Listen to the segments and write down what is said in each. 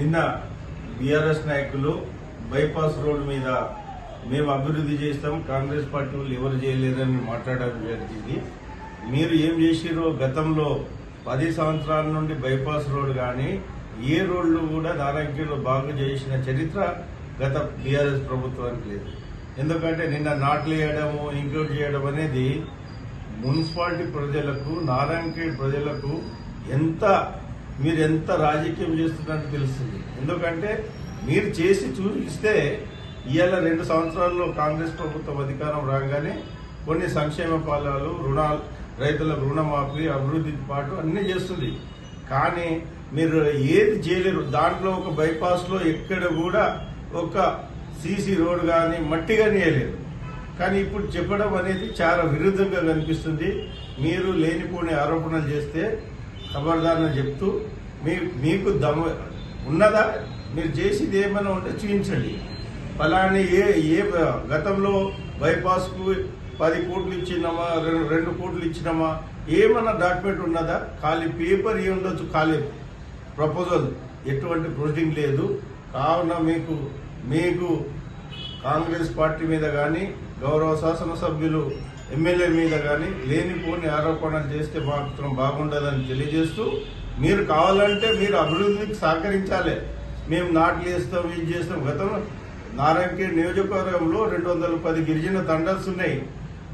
నిన్న బీఆర్ఎస్ నాయకులు bypass road మీద మేము అభివృద్ధి చేస్తాం కాంగ్రెస్ పార్టీ వాళ్ళు ఎవరు చేయలేరని మాట్లాడడం జరిగింది. మీరు ఏం చేసిరో గతంలో పది సంవత్సరాల నుండి బైపాస్ రోడ్ కానీ ఏ రోడ్లు కూడా దారాగ్యంలో బాగు చేసిన చరిత్ర గత బీఆర్ఎస్ ప్రభుత్వానికి లేదు. ఎందుకంటే నిన్న నాట్లు వేయడము ఇంక్లూడ్ చేయడం అనేది మున్సిపాలిటీ ప్రజలకు నారాయణఖేడ్ ప్రజలకు ఎంత మీరు ఎంత రాజకీయం చేస్తున్నట్టు తెలుస్తుంది. ఎందుకంటే మీరు చేసి చూపిస్తే ఇవాళ రెండు సంవత్సరాల్లో కాంగ్రెస్ ప్రభుత్వం అధికారం రాగానే కొన్ని సంక్షేమ పాలాలు రుణాలు రైతులకు రుణమాఫీ అభివృద్ధికి పాటు అన్నీ చేస్తుంది. కానీ మీరు ఏది చేయలేరు. దాంట్లో ఒక బైపాస్లో ఎక్కడ కూడా ఒక సీసీ రోడ్ కానీ మట్టి కానీ వేయలేదు కానీ ఇప్పుడు చెప్పడం అనేది చాలా విరుద్ధంగా కనిపిస్తుంది. మీరు లేనిపోని ఆరోపణలు చేస్తే ఖబర్దారని చెప్తూ మీ మీకు దమ ఉన్నదా? మీరు చేసేది ఏమైనా ఉంటే చూపించండి. ఫలాని ఏ ఏ గతంలో బైపాస్కు పది కోట్లు ఇచ్చినామా రెండు రెండు కోట్లు ఇచ్చినామా? ఏమన్నా డాక్యుమెంట్ ఉన్నదా? ఖాళీ పేపర్ ఏ ఉండొచ్చు? ఖాళీ ప్రపోజల్. ఎటువంటి ప్రొసీడింగ్ లేదు. కావున మీకు మీకు కాంగ్రెస్ పార్టీ మీద కానీ గౌరవ శాసనసభ్యులు ఎమ్మెల్యే మీద కానీ లేనిపోని ఆరోపణలు చేస్తే మాత్రం బాగుండదని తెలియజేస్తూ మీరు కావాలంటే మీరు అభివృద్ధికి సహకరించాలి. మేము నాట్లు వేస్తాం ఇది చేస్తాం. గతంలో నారాయణఖేడ్ నియోజకవర్గంలో రెండు వందల పది గిరిజన తండాల్స్ ఉన్నాయి.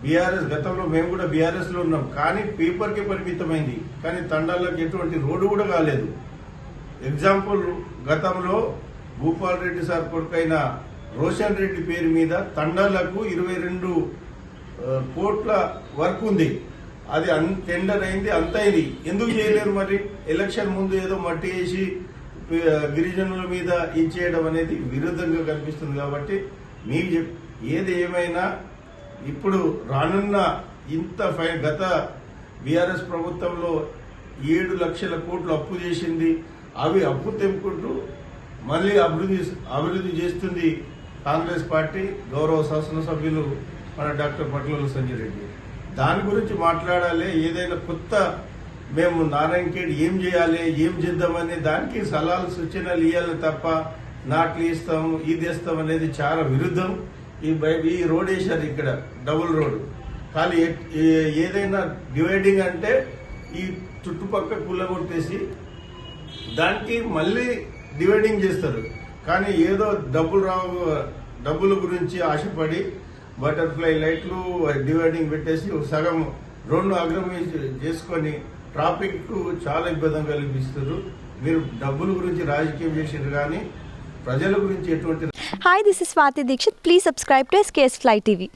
బీఆర్ఎస్ గతంలో మేము కూడా బీఆర్ఎస్లో ఉన్నాం. కానీ పేపర్కి పరిమితమైంది. కానీ తండాలకు ఎటువంటి రోడ్డు కూడా కాలేదు. ఎగ్జాంపుల్ గతంలో భూపాల్ రెడ్డి సార్ కొడుకైన రోషన్ రెడ్డి పేరు మీద తండాలకు ఇరవై రెండు కోట్ల వర్క్ ఉంది. అది అన్ టెండర్ అయింది అంత అయింది ఎందుకు చేయలేరు మరి? ఎలక్షన్ ముందు ఏదో మట్టి వేసి గిరిజనుల మీద ఇచ్చేయడం అనేది విరుద్ధంగా కనిపిస్తుంది కాబట్టి మీకు చెప్ ఏది ఏమైనా ఇప్పుడు రానున్న ఇంత ఫై గత బీఆర్ఎస్ ప్రభుత్వంలో ఏడు లక్షల కోట్లు అప్పు చేసింది. అవి అప్పు తెంపుకుంటూ మళ్ళీ అభివృద్ధి అభివృద్ధి చేస్తుంది కాంగ్రెస్ పార్టీ గౌరవ శాసనసభ్యులు మన డాక్టర్ పట్ల సంజయ్ రెడ్డి. దాని గురించి మాట్లాడాలి ఏదైనా కొత్త మేము నారాయణఖేడ్ ఏం చేయాలి ఏం చేద్దామని దానికి సలహాలు సూచనలు ఇవ్వాలి తప్ప నాట్లు ఇస్తాం ఇది ఇస్తాం అనేది చాలా విరుద్ధం. ఈ బై- ఈ రోడ్ వేశారు ఇక్కడ డబుల్ రోడ్. కానీ ఏదైనా డివైడింగ్ అంటే ఈ చుట్టుపక్కల కుల్లగొట్టేసి దానికి మళ్ళీ డివైడింగ్ చేస్తారు. కానీ ఏదో డబ్బులు రావు డబ్బుల గురించి ఆశపడి బటర్ఫ్లై లైట్లు డివైడింగ్ పెట్టేసి సగం రెండు అగ్రమేజ్ చేసుకొని ట్రాఫిక్కు చాలా ఇబ్బంది కలిగిస్తారు మీరు డబ్బుల గురించి రాజకీయం చేసారు కానీ ప్రజల గురించి ఎటువంటి hi this is Swathi Dikshit please subscribe to SKS fly TV